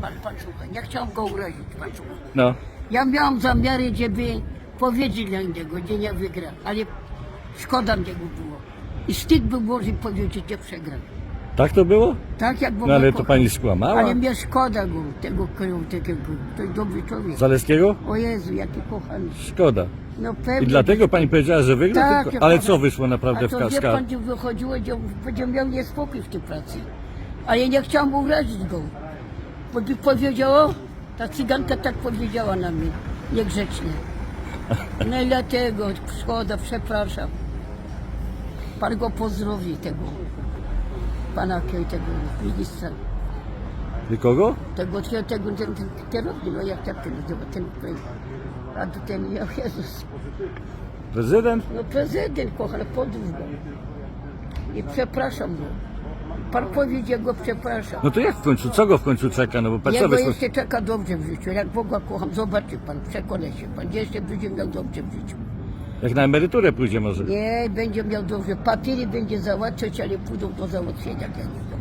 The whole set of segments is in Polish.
pan, pan słucha, nie chciałam go urazić, pan słucha. No. Ja miałam zamiary, żeby powiedzieć dla niego, gdzie nie wygra, ale szkoda mnie go było. I wstyd by było, że powiedzieć, że przegram. Tak to było? Tak jak No ale to pani skłamała. Ale mnie szkoda go, tego krył, takiego, to jest dobry człowiek. Zaleskiego? O Jezu, jaki kochany. Szkoda. No pewnie. I dlatego pani powiedziała, że wygra? Tak, tylko... Ale co wyszło naprawdę A w to wie kaskach? pan, gdzie wychodziło, gdzie będzie miał niespokój w tej pracy. A ja nie chciałam urazić go. Bo by powiedział, o, ta cyganka tak powiedziała na mnie, niegrzecznie. No i dlatego, szkoda, przepraszam. Pan go pozdrowi tego, pana tego ministra, Kogo? tego, tego, tego ten, ten kierownik, no jak tak ten nazywa, ten, a to ten, ja, Jezus, Prezydent? no prezydent kochany, pozdrów go. I przepraszam go. Pan powiedział go przepraszam. No to jak w końcu? Co go w końcu czeka? No bo pan co Jego wyszło? jeszcze czeka dobrze w życiu. Jak Boga kocham, zobaczy pan, przekona się pan. Jeszcze będzie miał dobrze w życiu. Jak na emeryturę pójdzie może? Nie, będzie miał dobrze. Papiery będzie załatwiać, ale pójdą do załatwienia dla niego.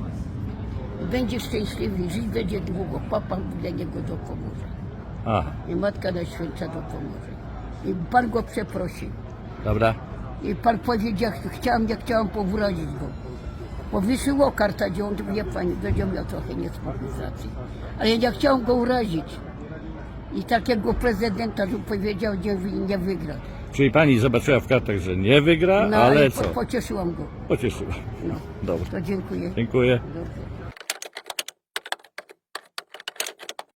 Będzie szczęśliwy, żyć będzie długo. Papa dla niego dopomoże. A, I Matka Najświętsza dopomoże. I Pan go przeprosi. dobra. I pan powiedział, chciałam, nie chciałam powrócić go. Bo karta, gdzie on, wie pani, będzie miał trochę niespokój z racji. Ale ja nie chciałam go urazić. I takiego prezydenta, że powiedział, że nie wygra. Czyli pani zobaczyła w kartach, że nie wygra, No ale po, co? pocieszyłam go. Pocieszyła. No, Dobra. to dziękuję. Dziękuję. Dobrze.